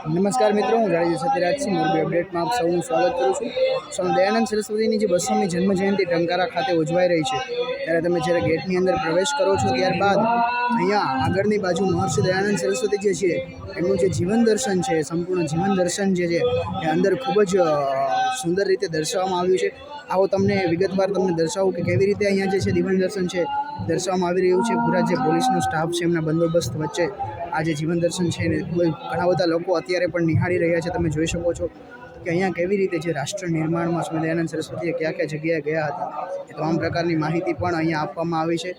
નમસ્કાર મિત્રો, હું જાડેજા સત્યરાજસિંહ મોરબી અપડેટમાં આપ સૌનું સ્વાગત કરું છું. સ્વામી દયાનંદ સરસ્વતીની જે બસોમી જન્મજયંતિ ટંકારા ખાતે ઉજવાઈ રહી છે, ત્યારે તમે જ્યારે ગેટની અંદર પ્રવેશ કરો છો ત્યારબાદ અહીંયા આગળની બાજુ મહર્ષિ દયાનંદ સરસ્વતી જે છે, એમનું જે જીવન દર્શન છે, સંપૂર્ણ જીવન દર્શન જે છે, એ અંદર ખૂબ જ સુંદર રીતે દર્શાવવામાં આવ્યું છે. આવો તમને વિગતવાર તમને દર્શાવું કે કેવી રીતે અહીંયા જે છે જીવન દર્શન છે દર્શાવવામાં આવી રહ્યું છે. પૂરા જે પોલીસનો સ્ટાફ છે, એમના બંદોબસ્ત વચ્ચે આ જે જીવન દર્શન છે ને ઘણા બધા લોકો અત્યારે પણ નિહાળી રહ્યા છે. તમે જોઈ શકો છો કે અહીંયા કેવી રીતે જે રાષ્ટ્ર નિર્માણમાં સ્વામી દયાનંદ સરસ્વતીએ કયા કયા જગ્યાએ ગયા હતા, એ તમામ પ્રકારની માહિતી પણ અહીંયા આપવામાં આવી છે.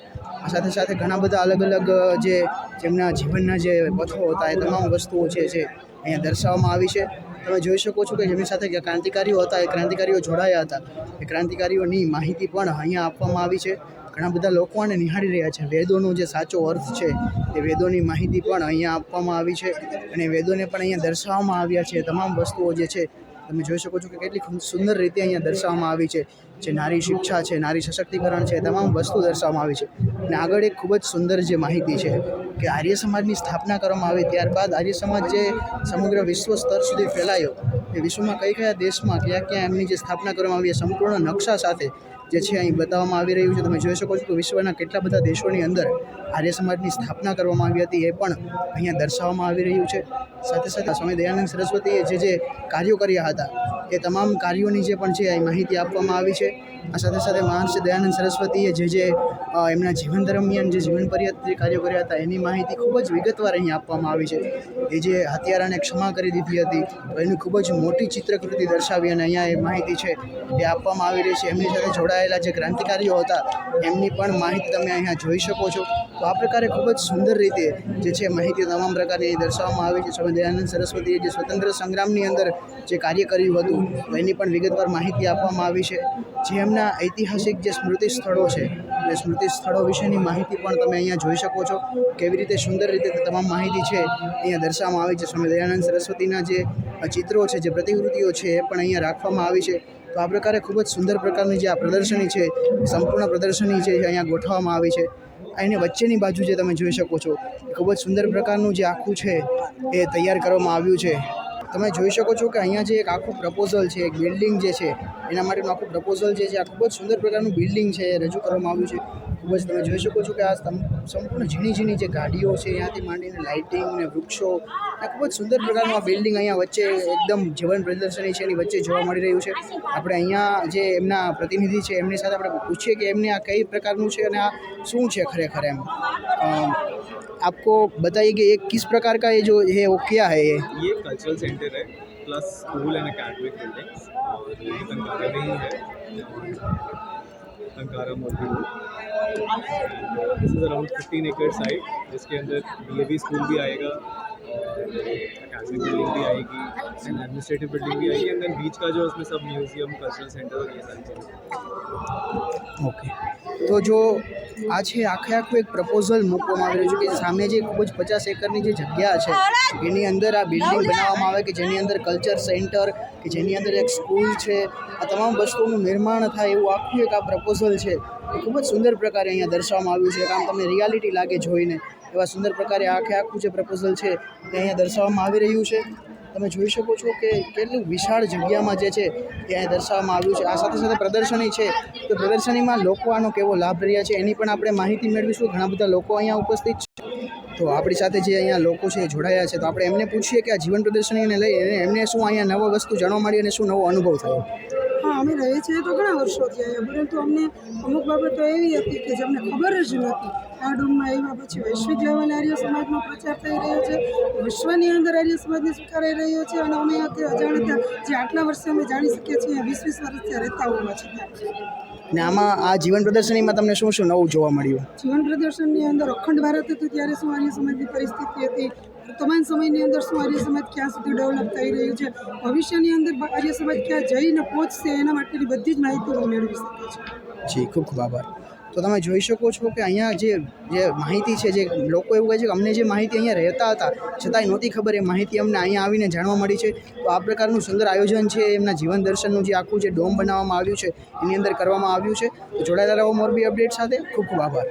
આ સાથે સાથે ઘણા બધા અલગ અલગ જે જેમના જીવનના જે પથો હતા, એ તમામ વસ્તુઓ છે, જે અહીંયા દર્શાવવામાં આવી છે. તમે જોઈ શકો છો કે જેમની સાથે ક્રાંતિકારીઓ હતા, એ ક્રાંતિકારીઓ જોડાયા હતા. એ ક્રાંતિકારીઓની માહિતી પણ અહીંયા આપવામાં આવી છે. ઘણા બધા લોકો આને નિહાળી રહ્યા છે. વેદોનો જે સાચો અર્થ છે, એ વેદોની માહિતી પણ અહીંયા આપવામાં આવી છે અને વેદોને પણ અહીંયા દર્શાવવામાં આવ્યા છે. તમામ વસ્તુઓ જે છે, તમે જોઈ શકો છો કે કેટલી સુંદર રીતે અહીંયા દર્શાવવામાં આવી છે. જે નારી શિક્ષા છે, નારી સશક્તિકરણ છે, તમામ વસ્તુ દર્શાવવામાં આવી છે. અને આગળ એક ખૂબ જ સુંદર જે માહિતી છે કે આર્ય સમાજની સ્થાપના કરવામાં આવી. ત્યારબાદ આર્ય સમાજ જે સમગ્ર વિશ્વ સ્તર સુધી ફેલાયો એ વિશ્વમાં કઈ કયા દેશમાં ક્યાં ક્યાં એમની જે સ્થાપના કરવામાં આવી છે સંપૂર્ણ નકશા સાથે જે છે અહીં બતાવવામાં આવી રહ્યું છે. તમે જોઈ શકો છો કે વિશ્વના કેટલા બધા દેશોની અંદર આર્ય સમાજની સ્થાપના કરવામાં આવી હતી એ પણ અહીંયા દર્શાવવામાં આવી રહ્યું છે. સાથે સાથે સ્વામી દયાનંદ સરસ્વતીએ જે જે કાર્યો કર્યા હતા એ તમામ કાર્યોની જે પણ છે એ માહિતી આપવામાં આવી છે. આ સાથે સાથે મહર્ષિ દયાનંદ સરસ્વતીએ જે જે એમના જીવન દરમિયાન જે જીવન પર્યત જે કાર્યો કર્યા હતા, એની માહિતી ખૂબ જ વિગતવાર અહીં આપવામાં આવી છે. એ જે હત્યારાને ક્ષમા કરી દીધી હતી એની ખૂબ જ મોટી ચિત્રકૃતિ દર્શાવી અને અહીંયા એ માહિતી છે એ આપવામાં આવી રહી છે. એમની સાથે જોડાયેલા જે ક્રાંતિકારીઓ હતા, એમની પણ માહિતી તમે અહીંયા જોઈ શકો છો. તો આ પ્રકારે ખૂબ જ સુંદર રીતે જે છે માહિતી તમામ પ્રકારની દર્શાવવામાં આવી છે. સ્વામી દયાનંદ સરસ્વતીએ જે સ્વતંત્ર સંગ્રામની અંદર જે કાર્ય કર્યું હતું એની પણ વિગતવાર માહિતી આપવામાં આવી છે. જે એમના ઐતિહાસિક જે સ્મૃતિ સ્થળો છે એ સ્મૃતિ સ્થળો વિશેની માહિતી પણ તમે અહીંયા જોઈ શકો છો. કેવી રીતે સુંદર રીતે તમામ માહિતી છે, અહીંયા દર્શાવવામાં આવી છે. સ્વામી દયાનંદ સરસ્વતીના જે ચિત્રો છે, જે પ્રતિકૃતિઓ છે, એ પણ અહીંયા રાખવામાં આવી છે. તો આ પ્રકારે ખૂબ જ સુંદર પ્રકારની જે આ પ્રદર્શની છે, સંપૂર્ણ પ્રદર્શની છે અહીંયા ગોઠવવામાં આવી છે. એની વચ્ચેની બાજુ જે તમે જોઈ શકો છો ખૂબ જ સુંદર પ્રકારનું જે આખું છે, એ તૈયાર કરવામાં આવ્યું છે. તમે જોઈ શકો છો કે અહીંયા જે એક આખું પ્રપોઝલ છે, એક બિલ્ડિંગ જે છે, એના માટેનું આખું પ્રપોઝલ જે છે, આ ખૂબ જ સુંદર પ્રકારનું બિલ્ડિંગ છે રજૂ કરવામાં આવ્યું છે. ખૂબ જ તમે જોઈ શકો છો કે આ સંપૂર્ણ ઝીણી ઝીણી જે ગાડીઓ છે, ત્યાંથી માંડીને લાઇટિંગ ને વૃક્ષો, આ ખૂબ જ સુંદર પ્રકારનું આ બિલ્ડિંગ અહીંયા વચ્ચે એકદમ જીવન પ્રદર્શની છે, એની વચ્ચે જોવા મળી રહ્યું છે. આપણે અહીંયા જે એમના પ્રતિનિધિ છે, એમની સાથે આપણે પૂછીએ કે એમને આ કઈ પ્રકારનું છે અને આ શું છે ખરેખર એમ? आपको बताइए कि ये किस प्रकार का ये जो है वो क्या है ये? ये कल्चरल सेंटर है plus school and academic buildings और ये में ही है। मोदी एकड़ जिसके अंदर स्कूल भी आएगा अकेडमिक बिल्डिंग भी आएगी एंड एडमिनिस्ट्रेटिव बिल्डिंग भी आएगी। एंड देन बीच का जो उसमें सब म्यूज़ियम कल्चरल सेंटर और ये सारी चीज़ें। ओके तो जो આ છે આખે આખું એક પ્રપોઝલ મૂકવામાં આવી રહ્યું છે કે સામે જે ખૂબ જ પચાસ એકરની જે જગ્યા છે, એની અંદર આ બિલ્ડિંગ બનાવવામાં આવે કે જેની અંદર કલ્ચર સેન્ટર કે જેની અંદર એક સ્કૂલ છે, આ તમામ વસ્તુઓનું નિર્માણ થાય એવું આખું એક આ પ્રપોઝલ છે. એ ખૂબ જ સુંદર પ્રકારે અહીંયા દર્શાવવામાં આવ્યું છે, આમ તમને રિયાલિટી લાગે જોઈને, એવા સુંદર પ્રકારે આખે આખું જે પ્રપોઝલ છે તે અહીંયા દર્શાવવામાં આવી રહ્યું છે. તમે જોઈ શકો છો કે કેટલું વિશાળ જગ્યામાં જે છે ત્યાં દર્શાવવામાં આવ્યું છે. આ સાથે સાથે પ્રદર્શની છે. તો પ્રદર્શનીમાં લોકો આનો કેવો લાભ રહ્યા છે એની પણ આપણે માહિતી મેળવીશું. ઘણા બધા લોકો અહીંયા ઉપસ્થિત છે. તો આપણી સાથે જે અહીંયા લોકો છે જોડાયા છે. તો આપણે એમને પૂછીએ કે આ જીવન પ્રદર્શનીને લઈ એમને શું અહીંયા નવો વસ્તુ જાણવા મળી અને શું નવો અનુભવ થયો? હા અમે રહીએ છીએ તો ઘણા વર્ષોથી થયા પરંતુ અમને અમુક બાબતો એવી હતી કે જે અમને ખબર જ નહોતી. આ ડૂમમાં એવા પછી વૈશ્વિક લેવલે આર્ય સમાજનો પ્રચાર થઈ રહ્યો છે. વિશ્વની અંદર આર્ય સમાજને સ્વીકારાઈ રહ્યો છે અને અમે અજાણતા જે આટલા વર્ષે અમે જાણી શકીએ છીએ વીસ વીસ વર્ષથી રહેતા હોવા છતાં. ને આમાં આ જીવન પ્રદર્શનીમાં તમને શું શું નવું જોવા મળ્યું? જીવન પ્રદર્શનની અંદર અખંડ ભારત હતું ત્યારે શું આર્ય સમાજની પરિસ્થિતિ હતી? વર્તમાન સમયની અંદર શું આર્ય સમાજ ક્યાં સુધી ડેવલપ થઈ રહ્યું છે, ભવિષ્યની અંદર આર્ય સમાજ ક્યાં જઈને પહોંચશે એના માટેની બધી જ માહિતી મેળવી શકે છે. જી, ખૂબ ખૂબ આભાર. તો તમે જોઈ શકો છો કે અહીંયા જે જે માહિતી છે, જે લોકો એવું કહે છે કે અમને જે માહિતી અહીંયા રહેતા હતા, છતાંય નહોતી ખબર, એ માહિતી અમને અહીંયા આવીને જાણવા મળી છે. તો આ પ્રકારનું સુંદર આયોજન છે, એમના જીવન દર્શનનું જે આખું જે ડોમ બનાવવામાં આવ્યું છે, એની અંદર કરવામાં આવ્યું છે. તો જોડાયેલા રહો મોરબી અપડેટ સાથે. ખૂબ ખૂબ આભાર.